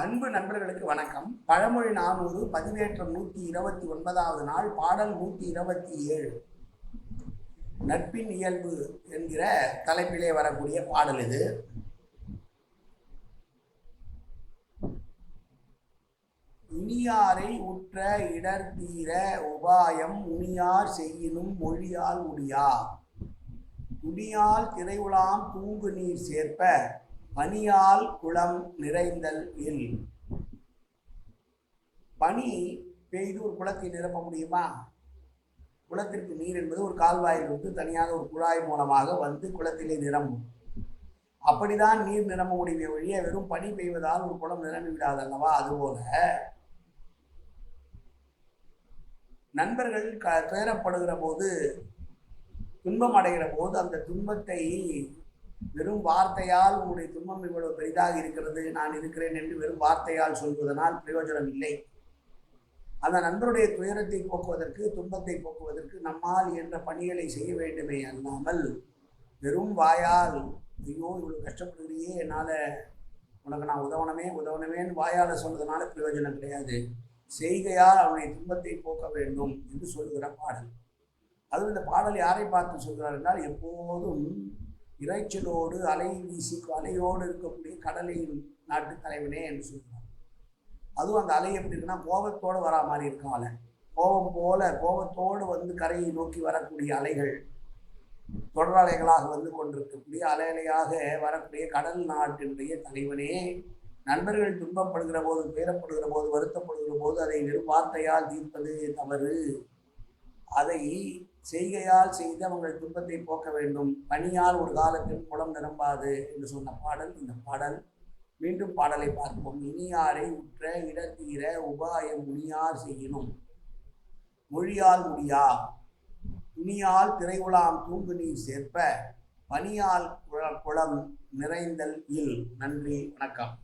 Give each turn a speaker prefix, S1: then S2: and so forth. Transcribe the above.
S1: அன்பு நண்பர்களுக்கு வணக்கம். பழமொழி நானூறு பதிவேற்றம் நூற்றி இருபத்தி ஒன்பதாவது நாள் பாடல் நூற்றி இருபத்தி ஏழு. நட்பின் இயல்பு என்கிற தலைப்பிலே வரக்கூடிய பாடல் இது. இனியாரை உற்ற இடர் தீர உபாயம் உனியார் செய்யினும் மொழியால் உடியா துணியால் திரையுலாம் தூங்கு நீர் சேர்ப்ப பனியால் குளம் நிறைந்தல் இல். பனி பெய்து ஒரு குளத்தை நிரப்ப முடியுமா? குளத்திற்கு நீர் என்பது ஒரு கால்வாயிலிருந்து தனியாக ஒரு குழாய் மூலமாக வந்து குளத்திலே நிரம்பும். அப்படிதான் நீர் நிரம்ப முடியுமே வழியே வெறும் பனி பெய்வதால் ஒரு குளம் நிரம்பி விடாது அல்லவா அதுபோல நண்பர்கள் க துயரப்படுகிற போது துன்பம் அடைகிற போது அந்த துன்பத்தை வெறும் வார்த்தையால் உங்களுடைய துன்பம் இவ்வளவு பெரிதாக இருக்கிறது நான் இருக்கிறேன் என்று வெறும் வார்த்தையால் சொல்வதனால் பிரயோஜனம் இல்லை. அந்த நண்பருடைய துயரத்தை போக்குவதற்கு துன்பத்தை போக்குவதற்கு நம்மால் என்ற பணிகளை செய்ய வேண்டுமே அல்லாமல் வெறும் வாயால் ஐயோ இவ்வளோ கஷ்டப்படுகிறியே என்னால் உனக்கு நான் உதவணமே உதவணமேன்னு வாயால் சொன்னதுனால பிரயோஜனம் கிடையாது. செய்கையால் அவனுடைய துன்பத்தை போக்க வேண்டும் என்று சொல்லுகிற பாடல். அதுவும் இந்த பாடல் யாரை பார்த்து சொல்கிறார் என்றால் எப்போதும் இறைச்சலோடு அலை வீசி அலையோடு இருக்கக்கூடிய கடலையின் நாட்டு தலைவனே என்று சொல்கிறார் அதுவும் அந்த அலை எப்படி இருக்குன்னா கோபத்தோடு வரா மாதிரி இருக்கும் அலை. கோபம் போல கோபத்தோடு வந்து கரையை நோக்கி வரக்கூடிய அலைகள் தொடர் அலைகளாக வந்து கொண்டிருக்கக்கூடிய அலை அலையாக வரக்கூடிய கடல் நாட்டினுடைய தலைவனே. நண்பர்கள் துன்பப்படுகிற போது துயரப்படுகிற போது வருத்தப்படுகிற போது அதை வெறும் வார்த்தையால் தீர்ப்பது தவறு. அதை செய்கையால் செய்து அவங்கள் துன்பத்தை போக்க வேண்டும். பணியால் ஒரு காலத்தில் குளம் நிரம்பாது என்று சொன்ன பாடல் இந்த பாடல். மீண்டும் பாடலை பார்ப்போம். இனியாரை உற்ற இடத்தீர உபாயம் முனியார் செய்யணும். மொழியால் முடியா? துணியால் திரைகுலாம் தூங்கு நீர் சேர்ப்ப. பனியால் குளம் நிறைந்தல் இல். நன்றி வணக்கம்.